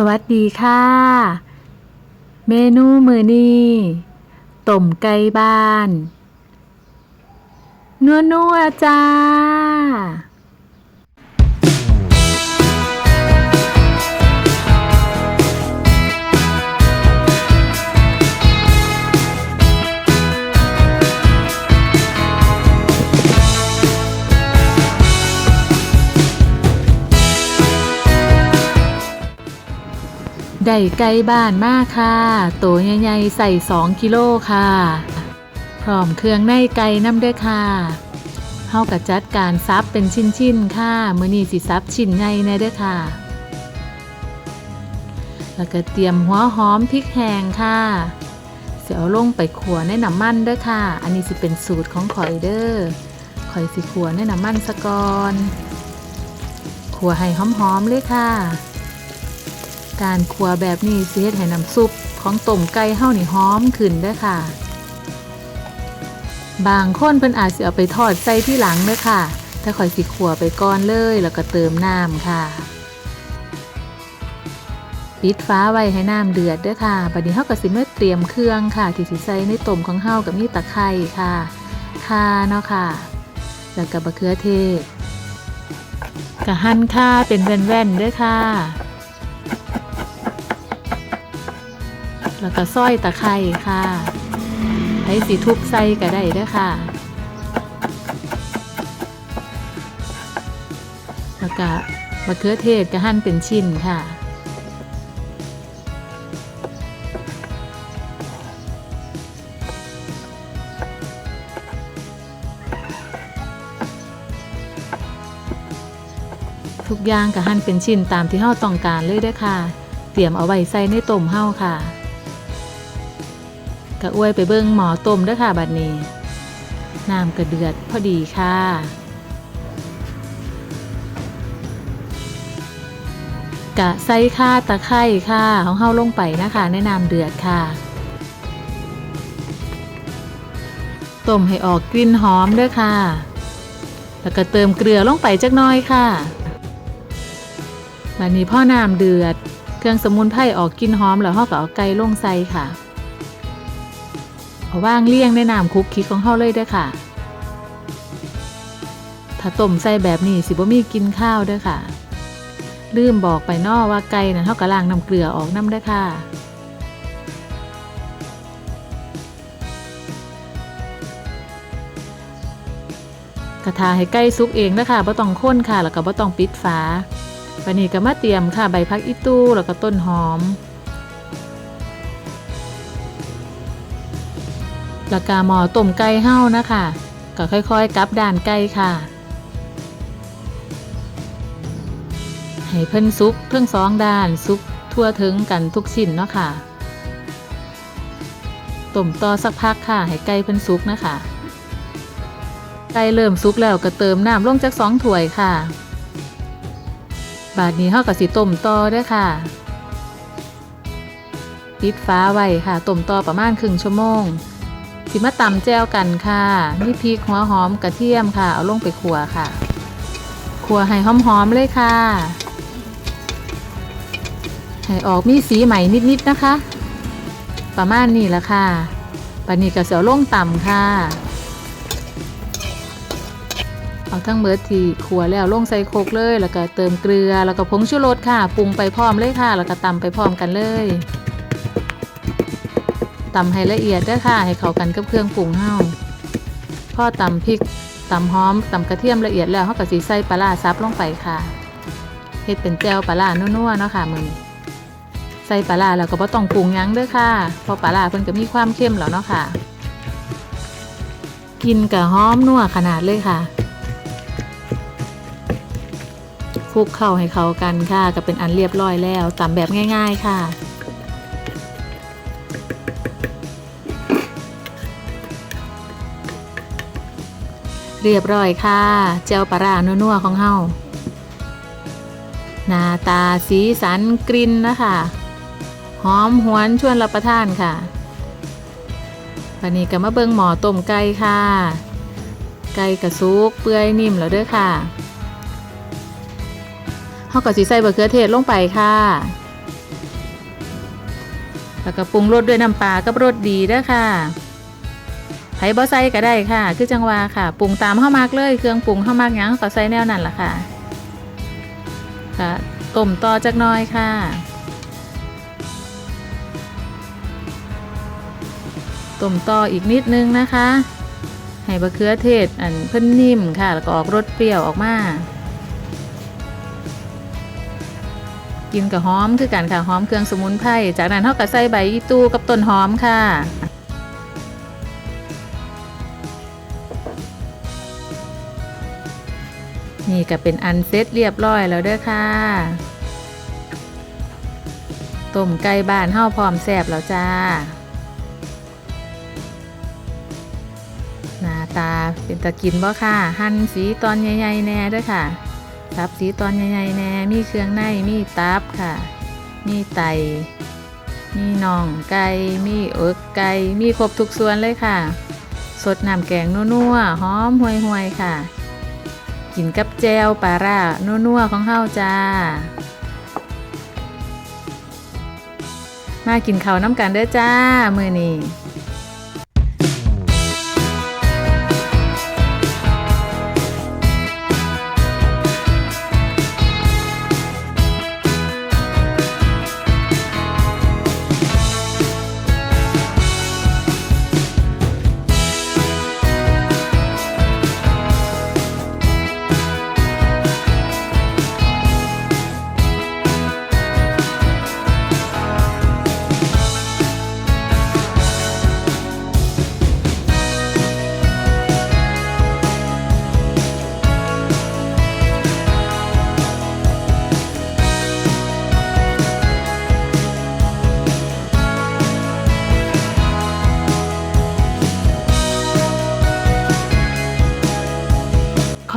สวัสดีค่ะ เมนูมือนี้ต้มไก่บ้าน นัวนัวๆจ้า ได้ไก่บ้านมากค่ะตัวใหญ่ๆใส่2กิโลค่ะ พร้อมเครื่องในไก่น้ำด้วยค่ะเฮากะจัดการซับเป็นชิ้นๆค่ะมื้อนี้สิซับชิ้นใหญ่แน่เด้อค่ะ แล้วก็เตรียมหัวหอมพริกแห้งค่ะเสียเอาลงไปขัวในน้ำมันด้อค่ะ อันนี้สิเป็นสูตรของข่อยเด้อข่อยสิขัวในน้ำมันสะกอนขัวให้หอมๆเลยค่ะ การคั่วแบบนี้สิเฮ็ดให้น้ำซุปของต้มไก่เฮานี่หอมขึ้นเด้อค่ะ บางคนเพิ่นอาจสิเอาไปทอดใส่ที่หลังเด้อค่ะ ถ้าข่อยสิคั่วไปก่อนเลยแล้วก็เติมน้ำค่ะ ปิดฟ้าไว้ให้น้ำเดือดเด้อค่ะบัดนี้เฮาก็สิมาเตรียมเครื่องค่ะที่สิใส่ในต้มของเฮากับนี่ตะไคร้ค่ะข่าเนาะค่ะ แล้วก็บะเขือเทศก็หั่นข่าเป็นแว่นๆเด้อค่ะ แล้วก็ซอยตะไคร้ค่ะให้สีทุบใส่ก็ได้ด้อค่ะ แล้วก็มะเขือเทศก็หั่นเป็นชิ้นค่ะทุกอย่างก็หั่นเป็นชิ้นตามที่เฮาต้องการเลยเด้อค่ะ เตรียมเอาไว้ใส่ในต้มเฮาค่ะ กะอวยไปเบิ่งหมอต้มด้อค่ะบัดนี้น้ำกระเดือดพอดีค่ะ กะใส่ข่าตะไคร้ค่ะของเฮาลงไปนะคะในน้ำเดือดค่ะต้มให้ออกกลิ่นหอมด้อค่ะ แล้วก็เติมเกลือลงไปจักน้อยค่ะบัดนี้พ่อน้ำเดือด เครื่องสมุนไพรออกกลิ่นหอมแล้วเฮาก็เอาไก่ลงใส่ค่ะ ว่างเลี่ยงในน้ำคุกคิกของเฮาเลยเด้อค่ะ ถ้าต้มใส่แบบนี้สิบ่มีกินข้าวเด้อค่ะ ลืมบอกไปนอว่าไก่นั้นเฮาก็ล้างน้ำเกลือออกน้ำเด้อค่ะกระทาให้ไก่สุกเองนะคะบ่ต้องข้นค่ะ แล้วก็บ่ต้องปิดฝาวันนี้ก็มาเตรียมค่ะ ใบพักอีตู้ แล้วก็ต้นหอม แล้วก็หมอต้มไก่เฮ้านะคะ ก็ค่อยๆกลับด่านไก่ค่ะ ให้เพิ่นซุกเพิ่งสองด้านซุกทั่วถึงกันทุกชิ้นเนาะค่ะต้มต่อสักพักค่ะ ให้ไก่เพิ่นซุกนะคะ ไก่เริ่มซุกแล้วก็เติมน้ำลงจากสองถ้วยค่ะ บาดนี้เฮาก็สิต้มต่อด้วยค่ะปิดฟ้าไว้ค่ะต้มต่อประมาณครึ่งชั่วโมง สิมาตำแจวกันค่ะ มีพริกหัวหอมกระเทียมค่ะ เอาลงไปขัวค่ะ ขัวให้หอมๆเลยค่ะ ให้ออกมีสีใหม่นิดๆนะคะ ประมาณนี้ละค่ะปานี้ก็เสียวลงต่ำค่ะ เอาทั้งเบิดที่ขัวแล้วลงใส่โคกเลย แล้วก็เติมเกลือ แล้วก็ผงชูรสค่ะ ปรุงไปพร้อมเลยค่ะ แล้วก็ตำไปพร้อมกันเลย ตำให้ละเอียดด้อค่ะ ให้เข้ากันกับเครื่องปรุงเฮาพอตำพริกตำหอมตำกระเทียมละเอียดแล้วเฮาก็สิใส่ปลาร้าซับลงไปค่ะเฮ็ดเป็นแจ่วปลาร้านัวๆเนาะค่ะมื้อนี้ใส่ปลาร้าแล้วก็บ่ต้องปรุงหยังเด้อค่ะเพราะปลาร้าเพิ่นก็มีความเค็มแล้วเนาะค่ะ กินก็หอมนัวขนาดเลยค่ะคลุกเข้าให้เข้ากันค่ะก็เป็นอันเรียบร้อยแล้วตำแบบง่าย ๆ ค่ะ เรียบร้อยค่ะเจ้าปลาร้านัวๆของเฮาหน้าตาสีสันกลิ่นนะคะหอมหวนชวนรับประทานค่ะวันนี้ก็มาเบิงหมอต้มไก่ค่ะ ไก่กระซุกเปื่อยนิ่มแล้วเด้อค่ะเฮาก็สิใส่บะเขือเทศลงไปค่ะ แล้วก็ปรุงรสด้วยน้ำปลากับรสดีเด้อค่ะ ไผบ่ใส่ก็ได้ค่ะ คือจังหวาค่ะ ปรุงตามเฮามากเลย เครื่องปรุงเฮามากยังก็ใส่แนวนั้นล่ะค่ะ ค่ะ ต้มต่อจักน้อยค่ะต้มต่ออีกนิดนึงนะคะ ให้บะเขือเทศอันเพิ่นนิ่มค่ะ แล้วก็ออกรสเปรี้ยวออกมา กินกับหอมคือกันค่ะหอมเครื่องสมุนไพร จากนั้นเฮาก็ใส่ใบอีตูกับต้นหอมค่ะ นี่ก็เป็นอันเซตเรียบร้อยแล้วเด้อค่ะต้มไก่บ้านเฮาพร้อมแซ่บแล้วจ้า หน้าตาเป็นตะกินบ่ค่ะ หั่นสีตอนใหญ่ๆแน่เด้วยค่ะทับสีตอนใหญ่ๆแน่ มีเครื่องใน มีตับค่ะ มีไต มีน่องไก่ มีเอิกไก่ มีครบทุกส่วนเลยค่ะ สดน้ำแกงนัวๆหอมห่วยๆค่ะ กินกับแจวปลาร่านัวๆของเฮาจ้า มากินข้าวน้ำกันเด้อจ้า มือนี้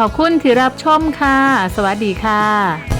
ขอบคุณที่รับชมค่ะ สวัสดีค่ะ